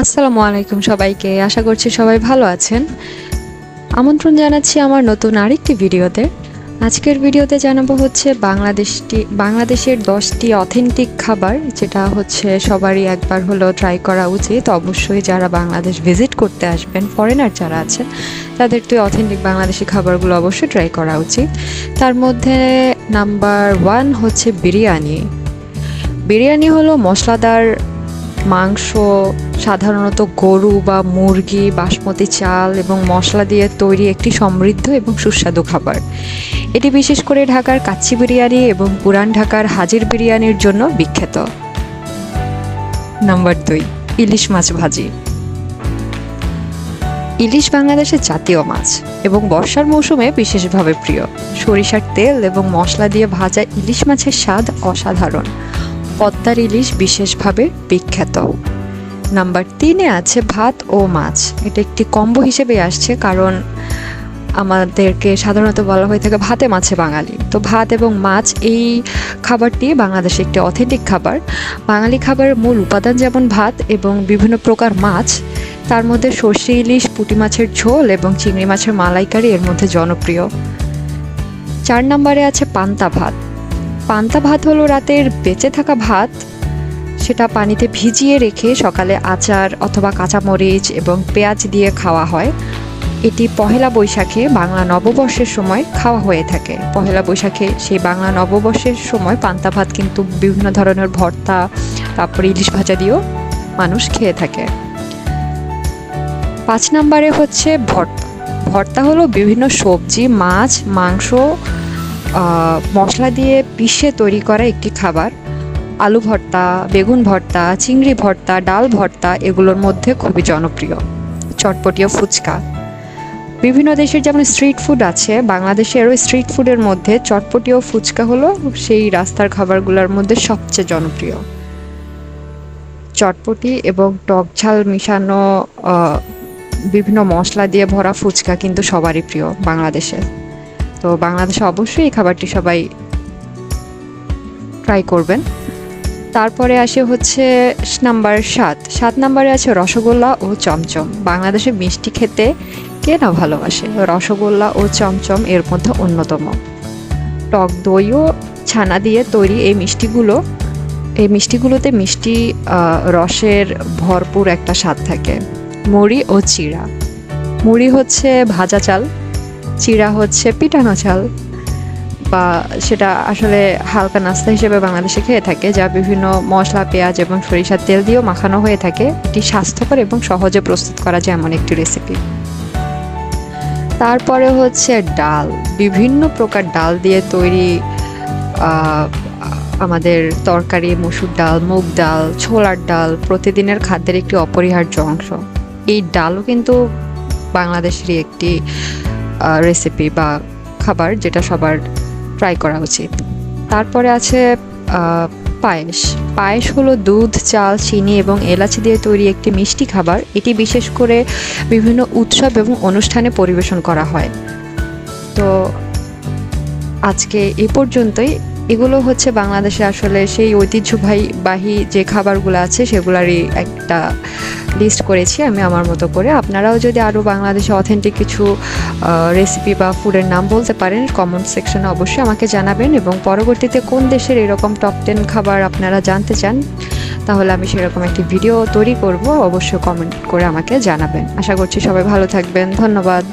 আসসালামু আলাইকুম সবাইকে। আশা করছি সবাই ভালো আছেন। আমন্ত্রণ জানাচ্ছি আমার নতুন আরেকটি ভিডিওতে। আজকের ভিডিওতে জানাব হচ্ছে বাংলাদেশটি বাংলাদেশের দশটি অথেন্টিক খাবার, যেটা হচ্ছে সবারই একবার হলো ট্রাই করা উচিত। অবশ্যই যারা বাংলাদেশ ভিজিট করতে আসবেন ফরেনার যারা আছেন তাদের তো অথেন্টিক বাংলাদেশি খাবারগুলো অবশ্যই ট্রাই করা উচিত। তার মধ্যে নাম্বার ওয়ান হচ্ছে বিরিয়ানি। বিরিয়ানি হলো মশলাদার মাংস, সাধারণত গরু বা মুরগি, বাসমতি চাল এবং মশলা দিয়ে তৈরি একটি সমৃদ্ধ এবং সুস্বাদু খাবার। এটি বিশেষ করে ঢাকার কাচ্চি বিরিয়ানি এবং পুরান ঢাকার হাজির বিরিয়ানির জন্য বিখ্যাত। নাম্বার দুই, ইলিশ মাছ ভাজি। ইলিশ বাংলাদেশের জাতীয় মাছ এবং বর্ষার মৌসুমে বিশেষভাবে প্রিয়। সরিষার তেল এবং মশলা দিয়ে ভাজা ইলিশ মাছের স্বাদ অসাধারণ। পদ্মার ইলিশ বিশেষভাবে বিখ্যাত। নাম্বার তিনে আছে ভাত ও মাছ। এটা একটি কম্বো হিসেবে আসছে কারণ আমাদেরকে সাধারণত বলা হয়ে থাকে ভাতে মাছে বাঙালি। তো ভাত এবং মাছ এই খাবারটি বাংলাদেশে একটি অথেন্টিক খাবার। বাঙালি খাবারের মূল উপাদান যেমন ভাত এবং বিভিন্ন প্রকার মাছ, তার মধ্যে সর্ষে ইলিশ, পুঁটি মাছের ঝোল এবং চিংড়ি মাছের মালাইকারি এর মধ্যে জনপ্রিয়। চার নম্বরে আছে পান্তা ভাত। পান্তা ভাত হলো রাতের বেঁচে থাকা ভাত। সেটা পানিতে ভিজিয়ে রেখে সকালে আচার অথবা কাঁচামরিচ এবং পেঁয়াজ দিয়ে খাওয়া হয়। এটি পহেলা বৈশাখে বাংলা নববর্ষের সময় খাওয়া হয়ে থাকে। পহেলা বৈশাখে সেই বাংলা নববর্ষের সময় পান্তা ভাত কিন্তু বিভিন্ন ধরনের ভর্তা, তারপরে ইলিশ ভাজা দিয়েও মানুষ খেয়ে থাকে। পাঁচ নম্বরে হচ্ছে ভর্তা। ভর্তা হলো বিভিন্ন সবজি, মাছ, মাংস মশলা দিয়ে পিষে তৈরি করা একটি খাবার। আলু ভর্তা, বেগুন ভর্তা, চিংড়ি ভর্তা, ডাল ভর্তা এগুলোর মধ্যে খুবই জনপ্রিয়। চটপটিও ফুচকা। বিভিন্ন দেশের যেমন স্ট্রিট ফুড আছে বাংলাদেশেরও স্ট্রিট ফুডের মধ্যে চটপটিও ফুচকা হলো সেই রাস্তার খাবারগুলোর মধ্যে সবচেয়ে জনপ্রিয়। চটপটি এবং টক ঝাল মিশানো বিভিন্ন মশলা দিয়ে ভরা ফুচকা কিন্তু সবারই প্রিয় বাংলাদেশে। তো বাংলাদেশে অবশ্যই এই খাবারটি সবাই ট্রাই করবেন। তারপরে আসে হচ্ছে নাম্বার সাত। সাত নাম্বারে আছে রসগোল্লা ও চমচম। বাংলাদেশে মিষ্টি খেতে কে না ভালোবাসে? রসগোল্লা ও চমচম এর মধ্যে অন্যতম। টক দই ও ছানা দিয়ে তৈরি এই মিষ্টিগুলো, এই মিষ্টিগুলোতে মিষ্টি রসের ভরপুর একটা স্বাদ থাকে। মুড়ি ও চিড়া। মুড়ি হচ্ছে ভাজা চাল। চিড়া হচ্ছে পিটানো চাল। বা সেটা আসলে হালকা নাস্তা হিসেবে বাংলাদেশে খেয়ে থাকে, যা বিভিন্ন মশলা, পেঁয়াজ এবং সরিষার তেল দিয়েও মাখানো হয়ে থাকে। এটি স্বাস্থ্যকর এবং সহজে প্রস্তুত করা যায় এমন একটি রেসিপি তারপরে হচ্ছে ডাল। বিভিন্ন প্রকার ডাল দিয়ে তৈরি আমাদের তরকারি, মসুর ডাল, মুগ ডাল, ছোলার ডাল প্রতিদিনের খাদ্যের একটি অপরিহার্য অংশ। এই ডালও কিন্তু বাংলাদেশেরই একটি রেসিপি বা খাবার যেটা সবার ট্রাই করা উচিত। তারপরে আছে পায়েস। পায়েস হলো দুধ, চাল, চিনি এবং এলাচি দিয়ে তৈরি একটি মিষ্টি খাবার। এটি বিশেষ করে বিভিন্ন উৎসব এবং অনুষ্ঠানে পরিবেশন করা হয়। তো আজকে এ পর্যন্তই। এগুলো হচ্ছে বাংলাদেশে আসলে সেই ঐতিহ্যবাহী বাহী যে খাবারগুলো আছে, সেগুলারই একটা লিস্ট করেছি আমি আমার মতো করে। আপনারাও যদি আরও বাংলাদেশে অথেন্টিক কিছু রেসিপি বা ফুডের নাম বলতে পারেন কমেন্ট সেকশনে অবশ্যই আমাকে জানাবেন এবং পরবর্তীতে কোন দেশের এরকম টপ টেন খাবার আপনারা জানতে চান, তাহলে আমি সেরকম একটি ভিডিও তৈরি করব। অবশ্যই কমেন্ট করে আমাকে জানাবেন। আশা করছি সবাই ভালো থাকবেন। ধন্যবাদ।